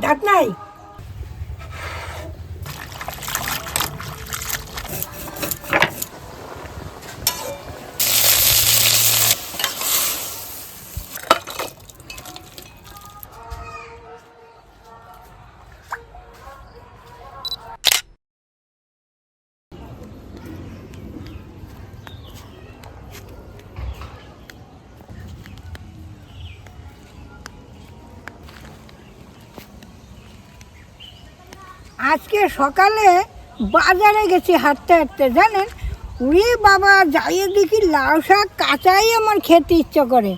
দাঁত নাই আজকে সকালে বাজারে গেছি হাঁটতে হাঁটতে, জানেন? উড়ে বাবা, যাইয়ে দেখি লাউ শাক কাঁচাই আমার খেতে ইচ্ছা করে।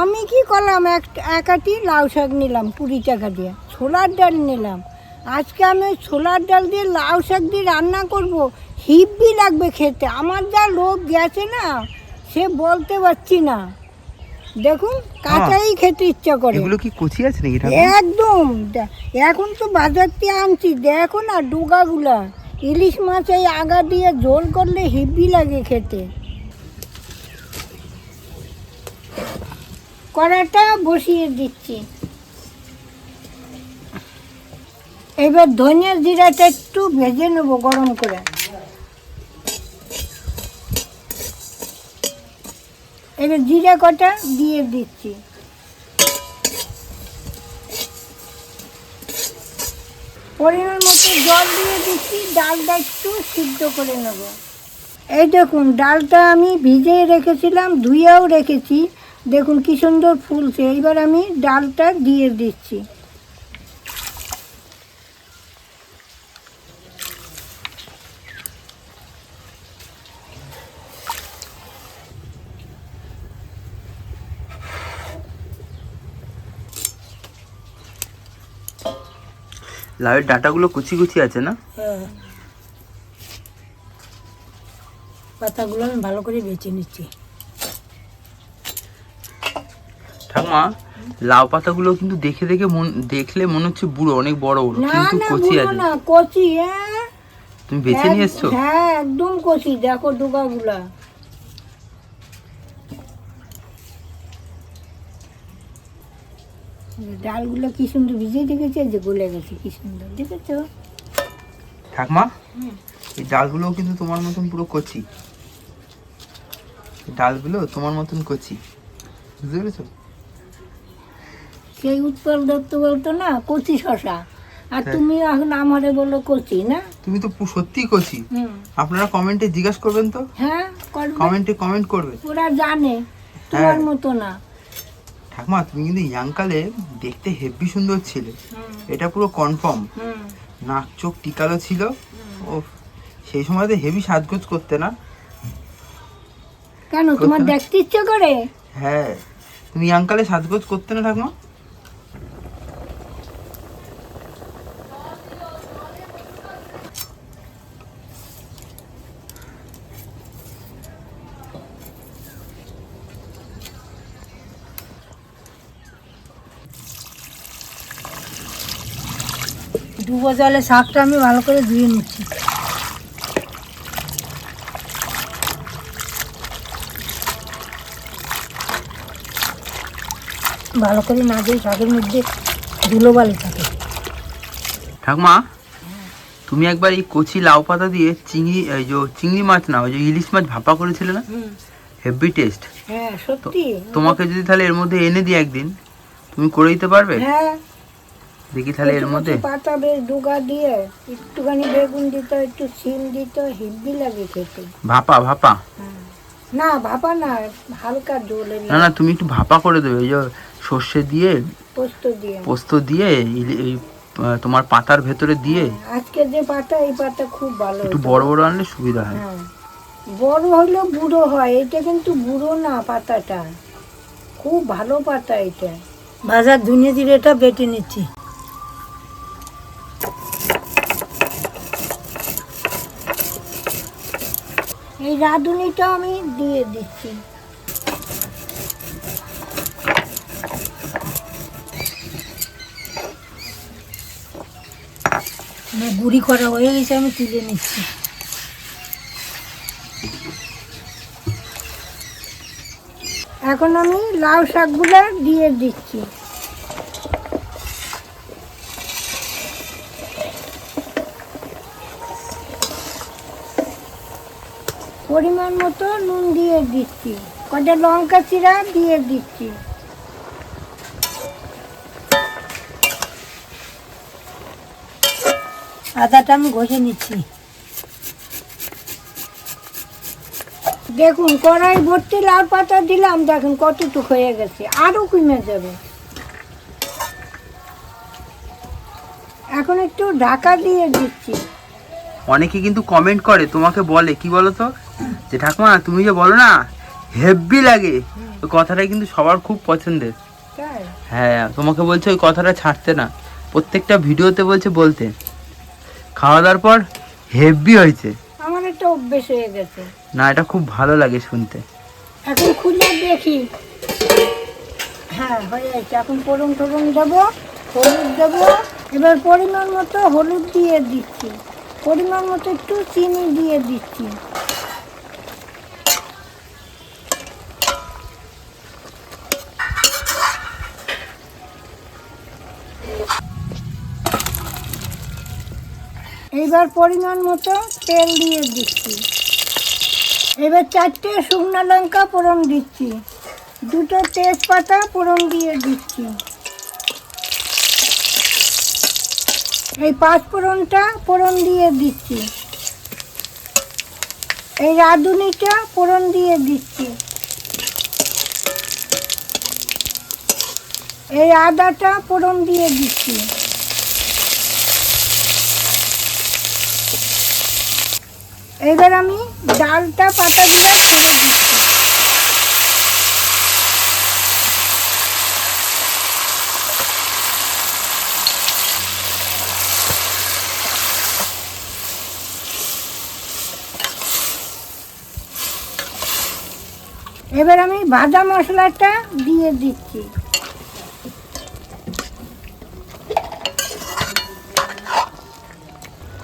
আমি কি করলাম? এক একাটি লাউ শাক নিলাম, কুড়ি টাকা দিয়ে, ছোলার ডাল নিলাম। আজকে আমি ছোলার ডাল দিয়ে লাউ শাক দিয়ে রান্না করব, হিব্বি লাগবে খেতে। আমার যা লোভ গেছে না, সে বলতে পারছি না। দেখুন কাঁচাই খেতে ইচ্ছা করে। এগুলো কি কচি আছে নাকি একদম এখন তো বাজার থেকে আনছি দেখো না ডোগাগুলা। ইলিশ মাছ এই আগা দিয়ে ঝোল করলে হেভি লাগে খেতে। কড়াটা বসিয়ে দিচ্ছি। এবার ধনিয়া জিরাটা একটু ভেজে নেব গরম করে। এবার জিরা কটা দিয়ে দিচ্ছি। পরিমাণ মতো জল দিয়ে দিচ্ছি, ডালটা একটু সিদ্ধ করে নেব। এই দেখুন, ডালটা আমি ভিজে রেখেছিলাম, ধুয়েও রেখেছি। দেখুন কি সুন্দর ফুলছে। এইবার আমি ডালটা দিয়ে দিচ্ছি। লাউয়ের ডাটাগুলো কুচি কুচি আছে না? হ্যাঁ। পাতাগুলো আমি ভালো করে বেছে নিচ্ছি। ঠাকুমা লাউ পাতাগুলো কিন্তু দেখে দেখে মন দেখলে মনে হচ্ছে বুড়ো অনেক বড় বড় কিন্তু কচি আছে। না কচি হ্যাঁ। তুমি বেছে নিয়ে এসছো? হ্যাঁ একদম কচি দেখো ডোকাগুলা ডালগুলো কি সুন্দর ভিজিয়ে রেখেছে যে গলে গেছে কি সুন্দর দেখেছ? ঠাকুমা এই ডালগুলোও কিন্তু তোমার মতন পুরো কচি। ডালগুলো তোমার মতন কচি। বুঝতে পেরেছ? সেই উৎপল দত্ত বলতো না কচি শশা। আর হ্যাঁ। তুমি এখন আমারে বলো কচি না? তুমি তো সত্যি কচি। আপনারা কমেন্টে জিজ্ঞাসা করবেন তো? হ্যাঁ কমেন্টে কমেন্ট করবে। ওরা জানে তোমার হ্যাঁ। মতো না। ঠাকুমা তুমি কিন্তু ইয়াংকালে দেখতে হেভি সুন্দর ছিলে। এটা পুরো কনফার্ম নাক চোখ টিকালো ছিল। ও সেই সময় তো হেভি সাজগোজ করতে না? কেন তোমার দেখতে ইচ্ছে করে? হ্যাঁ। তুমি ইয়াংকালে সাজগোজ করতে না ঠাকুমা? ডুবো জলে শাকটা আমি ভালো করে ধুয়ে নিচ্ছি। ভালো করে না দিয়ে শাকের মধ্যে ধুলো বালি থাকে। ঠাকুমা তুমি একবার এই কচি লাউ পাতা দিয়ে চিংড়ি এই যে চিংড়ি মাছ না ওই যে ইলিশ মাছ ভাপা করেছিলে না? হেভি টেস্ট হ্যাঁ সত্যি। তোমাকে যদি তাহলে এর মধ্যে এনে দিই একদিন তুমি করে দিতে পারবে? হ্যাঁ। দেখি তাহলে এর মধ্যে। পাতা বেশ ডুগা দিয়ে একটুখানি বেগুন দিত একটু শিম দিত হেব্বি লাগে খেতে। ভাপা ভাপা? হ্যাঁ। না ভাপা না হালকা জলে না না তুমি একটু ভাপা করে দেবে ওই যে সর্ষে দিয়ে পোস্ত দিয়ে। পোস্ত দিয়ে এই তোমার পাতার ভেতরে দিয়ে আজকে যে পাতা এই পাতা খুব ভালো একটু বড় বড় আনলে সুবিধা হয়। হ্যাঁ। বড় হলেও বুড়ো হয় এটা কিন্তু বুড়ো না পাতাটা। খুব ভালো পাতা এটা। বাজার ধুনে জিরেটা বেটে নিচ্ছি। এই রাঁধুনিটা আমি দিয়ে দিচ্ছি। আমার গুঁড়ি করা হয়ে গেছে, আমি তুলে নিচ্ছি। এখন আমি লাউ শাকগুলো দিয়ে দিচ্ছি। পরিমাণ মতো নুন দিয়ে দিচ্ছি। কটা লঙ্কা চিরা দিয়ে দিচ্ছি। আদাটা আমি ঘষে নিচ্ছি। দেখুন কড়াই ভর্তি লাল পাতা দিলাম, দেখুন কতটুক হয়ে গেছে, আরও কমে যাবে। এখন একটু ঢাকা দিয়ে দিচ্ছি। অনেকে কিন্তু কমেন্ট করে, তোমাকে বলে, কি বলো তো যে ঠাকুমা তুমি যে বলো না হেভি লাগে। ওই কথাটা কিন্তু সবার খুব পছন্দের। হ্যাঁ তোমাকে বলছে ওই কথাটা ছাড়তে না। প্রত্যেকটা ভিডিওতে বলছে বলতে। খাওয়া দাওয়ার পর হেভি হয়েছে। আমার একটা অভ্যেস হয়ে গেছে। না এটা খুব ভালো লাগে শুনতে। এখন খুলে দেখি। হ্যাঁ হয়ে যাচ্ছে এখন টরম দেবো হলুদ দেবো। এবার পরিমাণ মতো হলুদ দিয়ে দিচ্ছি। পরিমাণ মতো একটু চিনি দিয়ে দিচ্ছি। এইবার পরিমাণ মতো তেল দিয়ে দিচ্ছি। এবার চারটে শুকনো লঙ্কা ফোড়ন দিচ্ছি। দুটো তেজপাতা ফোড়ন দিয়ে দিচ্ছি। এই পাঁচ ফোড়নটা ফোড়ন দিয়ে দিচ্ছি। এই রাঁধুনিটা ফোড়ন দিয়ে দিচ্ছি। এই আদাটা ফোড়ন দিয়ে দিচ্ছি। এবার আমি ডালটা পাতা দিয়ে ছেড়ে দিচ্ছি এবার আমি ভাজা মশলাটা দিয়ে দিচ্ছি।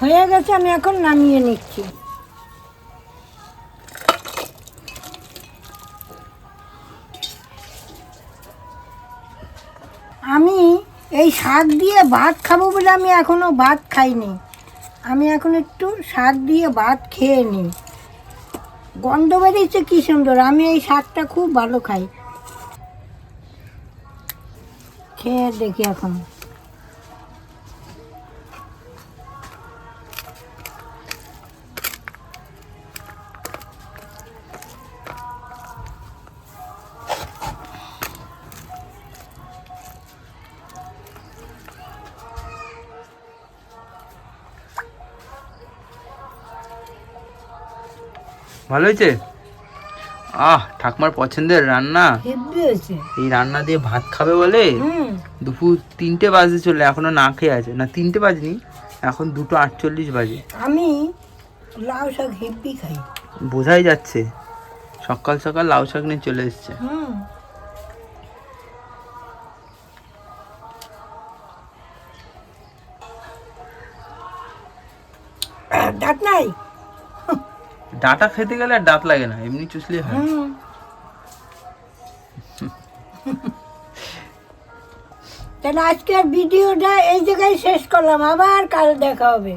হয়ে গেছে, আমি এখন নামিয়ে নিচ্ছি। আমি এই শাক দিয়ে ভাত খাব বলে আমি এখনও ভাত খাইনি। আমি এখন একটু শাক দিয়ে ভাত খেয়ে নিই। গন্ধ বেরিয়েছে কী সুন্দর, আমি এই শাকটা খুব ভালো খাই। খেয়ে দেখি এখন। ভালো হয়েছে? আহ ঠাকুমার পছন্দের রান্না। এই রান্না দিয়ে ভাত খাবে বলে দুপুর তিনটে বাজে চলে এখনও না খেয়ে আছে। না তিনটে বাজনি এখন দুটো আটচল্লিশ বাজে। আমি লাউ শাক হেব্বি খাই। বোঝাই যাচ্ছে সকাল সকাল লাউ শাক নিয়ে চলে এসছে। দাঁত নাই ডাটা খেতে গেলে আর দাঁত লাগে না এমনি চুষলে হয়। তাহলে আজকের ভিডিওটা এই জায়গায় শেষ করলাম আবার কাল দেখা হবে।